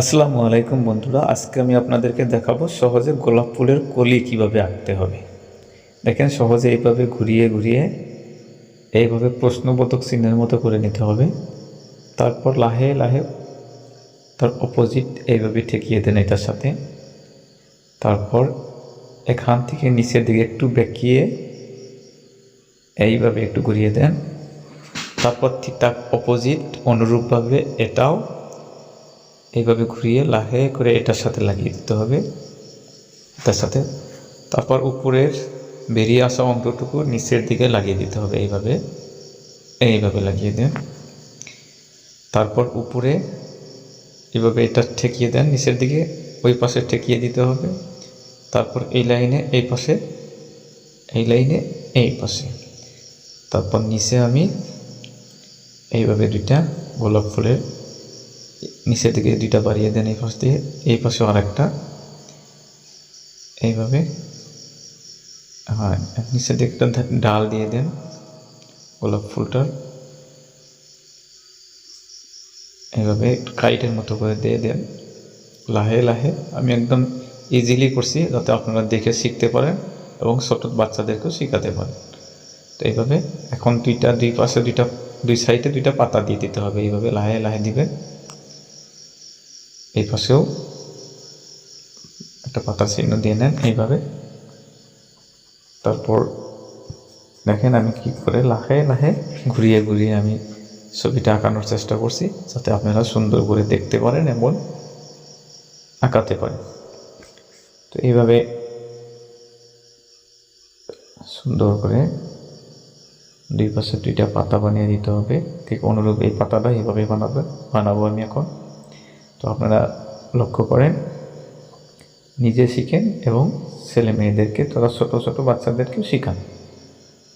আসসালামু আলাইকুম বন্ধুরা, আজকে আমি আপনাদেরকে দেখাবো সহজে গোলাপ ফুলের কলি কীভাবে আঁকতে হবে। দেখেন, সহজে এইভাবে ঘুরিয়ে ঘুরিয়ে এইভাবে প্রশ্নবোধক চিহ্নের মতো করে নিতে হবে। তারপর লাহে লাহে তার অপোজিট এইভাবে ঠেকিয়ে দেন এটার সাথে। তারপর এখান থেকে নিচের দিকে একটু বেঁকিয়ে এইভাবে একটু ঘুরিয়ে দেন। তারপর ঠিক তার অপোজিট অনুরূপভাবে এটাও এইভাবে ঘুরিয়ে লাহে করে এটার সাথে লাগিয়ে দিতে হবে। এটার সাথে। তারপর উপরের বেরিয়ে আসা অংশটুকু নিচের দিকে লাগিয়ে দিতে হবে এইভাবে। এইভাবে লাগিয়ে দেন। তারপর উপরে এইভাবে এটা ঠেকিয়ে দেন নিচের দিকে, ওই পাশে ঠেকিয়ে দিতে হবে। তারপর এই লাইনে, এই পাশে, এই লাইনে, এই পাশে। তারপর নিচে আমি এইভাবে দুইটা গোলাপ ফুলের নিচের দিকে দুইটা বাড়িয়ে দেন এই পাশ দিয়ে। এই পাশে আর একটা এইভাবে। হ্যাঁ নিচের দিকে একটা ডাল দিয়ে দেন গোলাপ ফুলটার এইভাবে কাইটের মতো করে দিয়ে দেন। লাহে লাহে। আমি একদম ইজিলি করছি যাতে আপনারা দেখে শিখতে পারেন এবং ছোট বাচ্চাদেরকেও শেখাতে পারেন। তো এইভাবে এখন দুইটা, দুই পাশে দুইটা, দুই সাইডে দুইটা পাতা দিয়ে দিতে হবে। এইভাবে লাহে লাহে দিবেন। এই পাশেও একটা পাতার চিহ্ন দিয়ে নেন এইভাবে। তারপর দেখেন আমি কি করে লাহে লাহে ঘুরিয়ে ঘুরিয়ে আমি ছবিটা আঁকানোর চেষ্টা করছি, যাতে আপনারা সুন্দর করে দেখতে পারেন এবং আঁকাতে পারেন। তো এইভাবে সুন্দর করে দুই পাশে দুইটা পাতা বানিয়ে দিতে হবে। ঠিক অনুরূপ এই পাতাটা এইভাবে বানাবে বানাবো আমি এখন। তো আপনারা লক্ষ্য করেন, নিজে শিখেন এবং ছেলে মেয়েদেরকে, তারা ছোটো ছোটো বাচ্চাদেরকেও শেখান।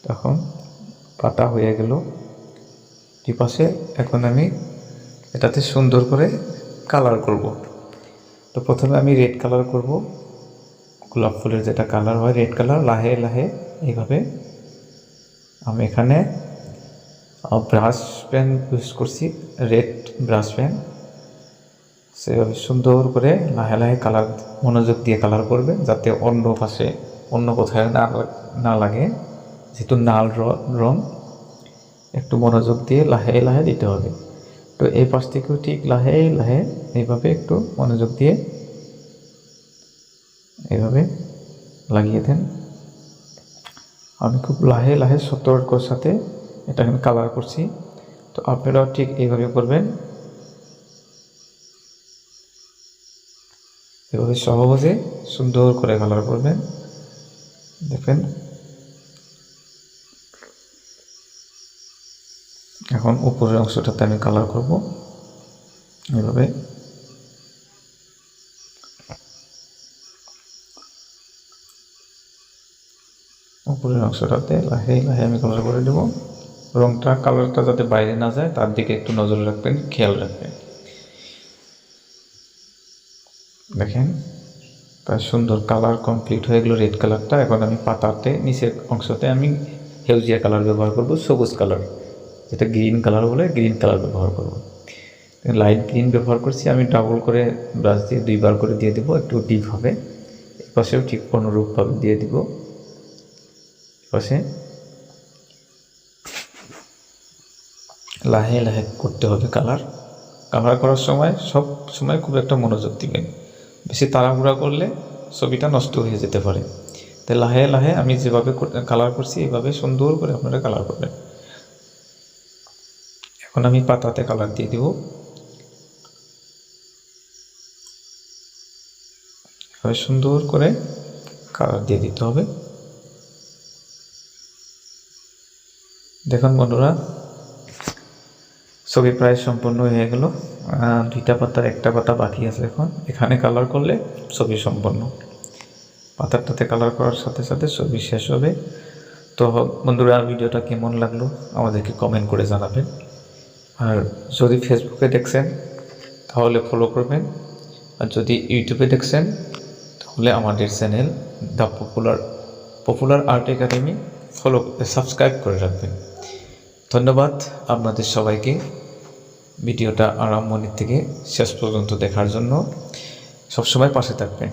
তখন পাতা হয়ে গেল দুই পাশে। এখন আমি এটাতে সুন্দর করে কালার করব। তো প্রথমে আমি রেড কালার করব। গোলাপ ফুলের যেটা কালার হয়, রেড কালার, লাহে লাহে এইভাবে আমি এখানে ব্রাশ পেন ইউজ করছি রেড ব্রাশ পেন সেভাবে সুন্দর করে লাহে লাহে কালার মনোযোগ দিয়ে কালার করবে যাতে অন্য পাশে অন্য কোথায় না না লাগে। যেহেতু নাল রং একটু মনোযোগ দিয়ে লাহে লাহে দিতে হবে। তো এই পাশ থেকেও ঠিক লাহে লাহে এইভাবে একটু মনোযোগ দিয়ে এইভাবে লাগিয়ে দেন। আমি খুব লাহে লাহে সতর্কর সাথে এটা কালার করছি। তো আপনারাও ঠিক এইভাবে করবেন। এভাবে সহজে সুন্দর করে কালার করবেন। দেখেন। এখন উপরের অংশটাতে আমি কালার করব। এভাবে। উপরের অংশটাতে লাহে লাহে আমি কালার করে দেব রংটা কালারটা যাতে বাইরে না যায়, তার দিকে একটু নজর রাখবেন, খেয়াল রাখবেন। দেখেন তার সুন্দর কালার কমপ্লিট হয়ে গেলো রেড কালারটা এখন আমি পাতাতে, নিচের অংশতে আমি হেলজিয়া কালার ব্যবহার করব, সবুজ কালার যেটা গ্রিন কালার বলে গ্রিন কালার ব্যবহার করব। লাইট গ্রিন ব্যবহার করছি, আমি ডাবল করে ব্রাশ দিয়ে দুইবার করে দিয়ে দেবো, একটু ডিপ হবে। এপাশেও ঠিক অনুরূপভাবে দিয়ে দিব। এপাশে লাহে লাহে করতে হবে কালার কালার করার সময়, সব সময় খুব একটা মনোযোগ দিবেন বেশি তাড়াহুড়া করলে ছবিটা নষ্ট হয়ে যেতে পারে। তাই লাহে লাহে আমি যেভাবে কালার করছি, এইভাবে সুন্দর করে আপনারা কালার করবেন। এখন আমি পাতাতে কালার দিয়ে দিব। এভাবে সুন্দর করে কালার দিয়ে দিতে হবে। দেখুন বন্ধুরা ছবি প্রায় সম্পূর্ণ হয়ে গেল। দুইটা পাতার একটা পাতা বাকি আছে এখন। এখানে কালার করলে ছবি সম্পন্ন পাতারটাতে কালার করার সাথে সাথে ছবি শেষ হবে। তো বন্ধুরা, ভিডিওটা কেমন লাগল আমাদেরকে কমেন্ট করে জানাবেন। আর যদি ফেসবুকে দেখছেন, তাহলে ফলো করবেন। আর যদি ইউটিউবে দেখছেন, তাহলে আমাদের channel the popular popular art academy follow subscribe করে রাখবেন। ধন্যবাদ আপনাদের সবাইকে ভিডিওটা আরম্ভনির থেকে শেষ পর্যন্ত দেখার জন্য। সবসময় পাশে থাকবেন।